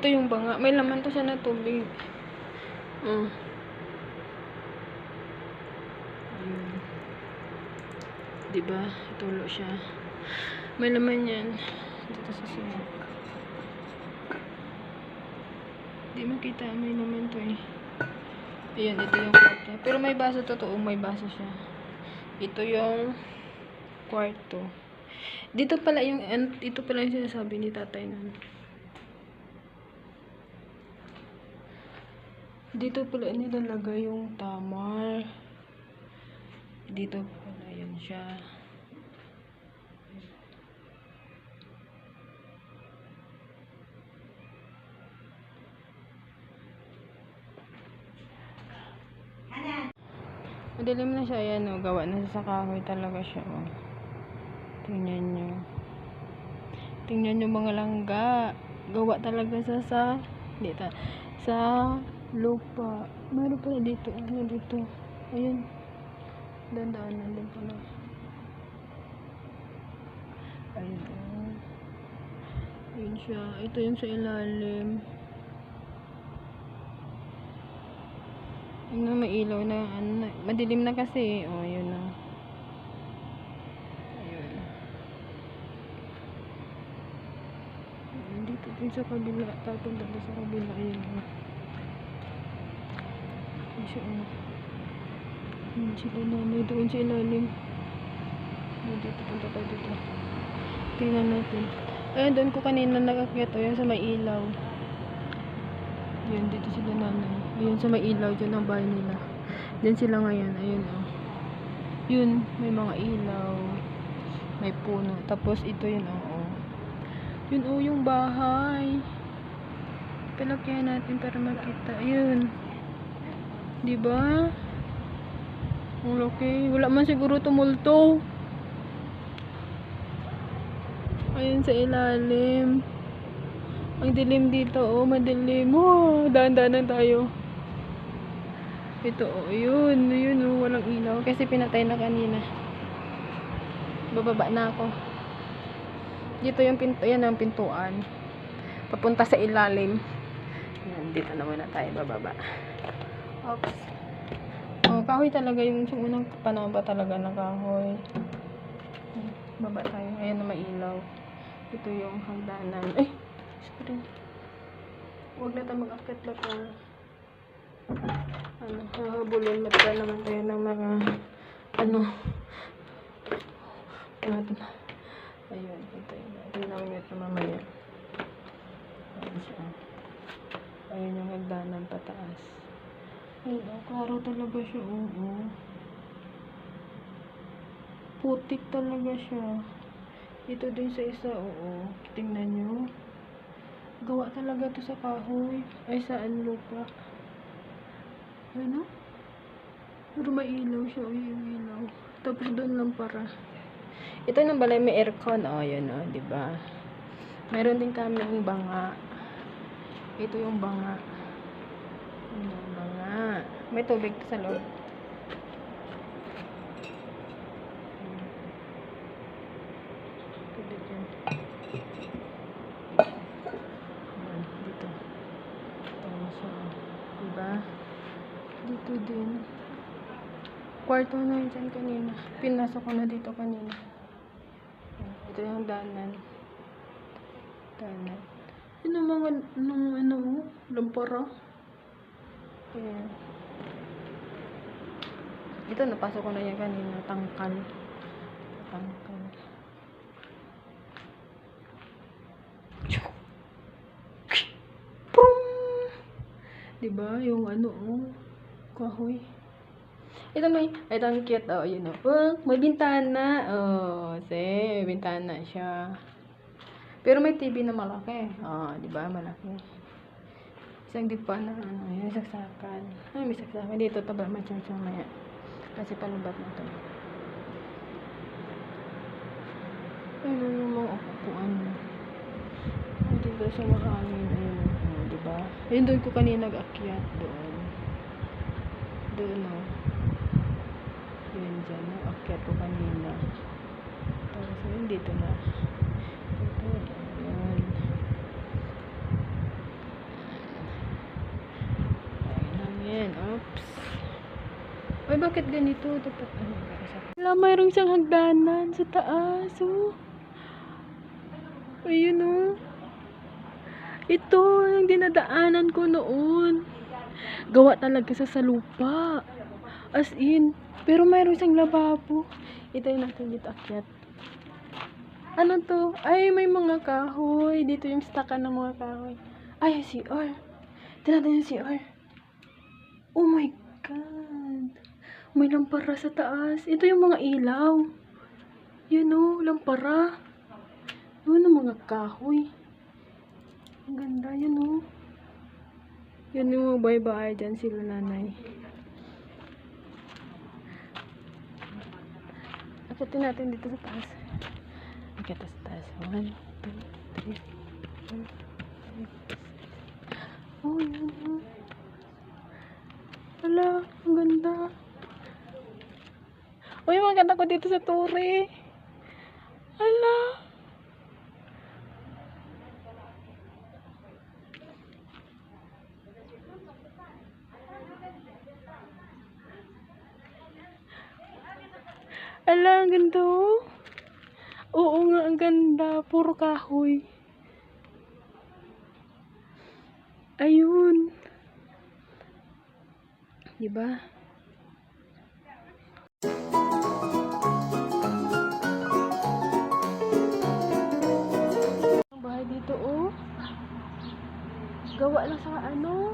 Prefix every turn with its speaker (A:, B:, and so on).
A: nga. May laman to siya na tubig. Mm. Ayun. Diba? Tulo siya. May laman yan. Dito sa sumok. Di makita. May laman to eh. Ayan, ito yung kwarto. Pero may baso totoo. May baso siya. Ito yung kwarto. Dito pala yung, ito pala yung sinasabi ni tatay nun. Dito pala nilalagay yung tamar. Dito pala yun siya. Madilim na siya, ayan o. Gawa na sa kahoy talaga siya o. Tingnan nyo. Tingnan nyo mga langga. Gawa talaga siya sa, dito, sa lupa. Meron pala dito, ano dito. Ayun. Dandaanan din pala. Ayun o. Ayun siya. Ito yung sa ilalim. Ano, may ilaw na, ano, na- madilim na kasi. O, oh, yun na. Ayun. Dito din sa kabila. Tapos dito sa kabila. Ayun. o. Ayun siya, o. Ayun sila nanay. Doon sa ilalim. Ayun, dito. Punta tayo dito. Tingnan natin. Ayun, doon ko kanina nakakyat. Ayun, sa may ilaw. Yun, dito sila nanay. Ayun, sa may ilaw, dyan ang bahay nila. Dyan sila ngayon, ayun oh. Yun, may mga ilaw. May puno. Tapos ito yun, oh. oh. Yun, oh, yung bahay. Palakyan natin para makita. Ayun. Di ba? Ang. Wala man siguro tumulto. Ayun sa ilalim. Ang dilim dito, oh, madilim. Oh, daan-daanan tayo. Ito, oh, yun, yun, oh, walang ilaw. Kasi pinatay na kanina. Bababa na ako. Dito yung pinto, yan ang pintuan. Papunta sa ilalim. Yan, dito na muna tayo, bababa. Oops. Oh, kahoy talaga yung, yung unang panahon pa talaga ng kahoy. Baba tayo. Ayan na may ilaw. Ito yung hagdanan. Ay! Sorry. Huwag na tayo mag-akit lang kung ano, hahabulin mata naman tayo ng mga ano natin. Ayun, ito yun. Tinamit na mamaya. Ayun siya. Ayun yung hagdanan pataas. Oh, klaro talaga siya. Oo. Putik talaga siya. Ito din sa isa, oo. Tingnan nyo. Gawa talaga to sa kahoy. Ay, saan lupa. Ano? Pero may ilaw siya. Uy, yung ilaw. Tapos doon lang para. Ito nang balay may aircon. Oh, yun oh, di ba? Meron din kami yung banga. Ito yung banga. May tubig sa loob. Tubig yan. Ayan, dito. Siya. Diba? Dito din. Kwarto na dyan kanina. Pinasok ko na dito kanina. Ito yung danan. Danan. Yun ang mga, nung ano, lampara. Ayan. Ito, napasok ko na yan kanina. Tangkal. Tangkal. Diba? Yung ano, oh. Kahoy. Ito may, ito ang cute, oh, yun, oh. Oh, may bintana. Oh, see, may bintana siya. Pero may TV na malaki. Oh, di ba? Malaki. Isang dipa na, ano, yung saksakan. Ay, may saksakan. Dito, taba, may chance maya. Kasi palubat na to. Ayun yung mga upuan. Dito sa mahangin. Ayun, oh, di ba? Ayun, doon ko kanina nag-akyat. Doon. Doon, oh. Yun dyan, no? Akyat ko kanina. Tapos, ayun, dito na. Dito, ayun. Ayan, oops. Ay, bakit ganito? Dapat ano ba? Wala, mayroong isang hagdanan sa taas, oh. Ayun, oh. Ito, yung dinadaanan ko noon. Gawa talaga sa sa lupa. As in. Pero mayroong isang lababo. Ito yung natin dito akyat. Ano to? Ay, may mga kahoy. Dito yung stackan ng mga kahoy. Ay, yung CR. Tignan yung CR. Oh my God. May lampara sa taas. Ito yung mga ilaw. Yun o, lampara. Yun ang mga kahoy. Ang ganda, yun o. Yun yung mga bye-bye dyan sila nanay. Akitin natin dito sa taas. Akit sa taas. One, two, three. One, two, three. Oh, yun o. Hala, ang ganda. Uy, maganda ko dito sa turi. Hala. Ala, ang ganda oh. Oo nga, ang ganda. Puro kahoy. Ayun. Diba? Ang Gawa lang sa ano.